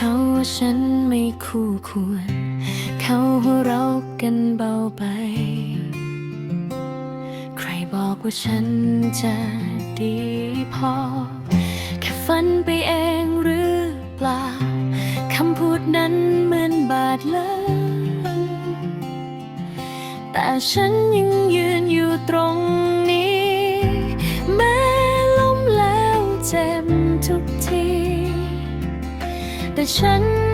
เขาว่าฉันไม่คู่ควร เขาหัวเราะกันเบาไป ใครบอกว่าฉันจะดีพอ แค่ฝันไปเองหรือเปล่า คำพูดนั้นเหมือนบาดเลยแต่ฉันยังยืนอยู่ตรงนี้ แม้ล้มแล้วเจ็บทุกที แต่ฉัน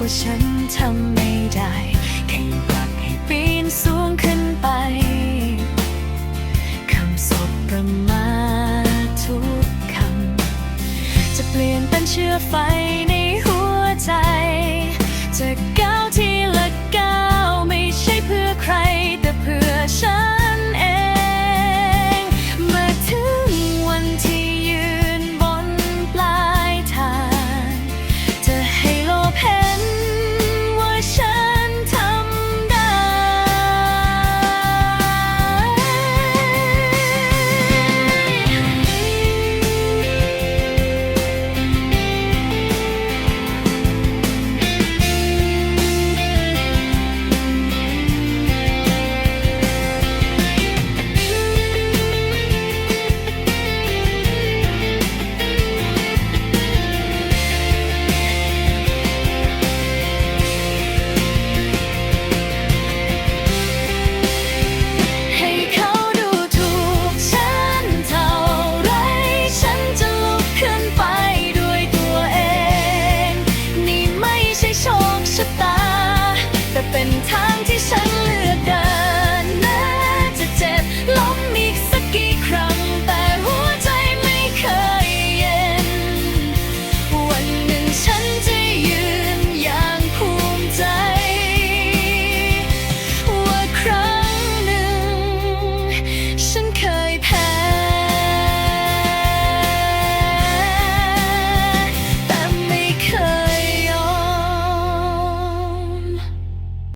ว่าฉันทำไม่ได้แข่งปลักให้ปีนสูงขึ้นไปคำสบประมาททุกคำจะเปลี่ยนเป็นเชื่อไฟในหัวใจ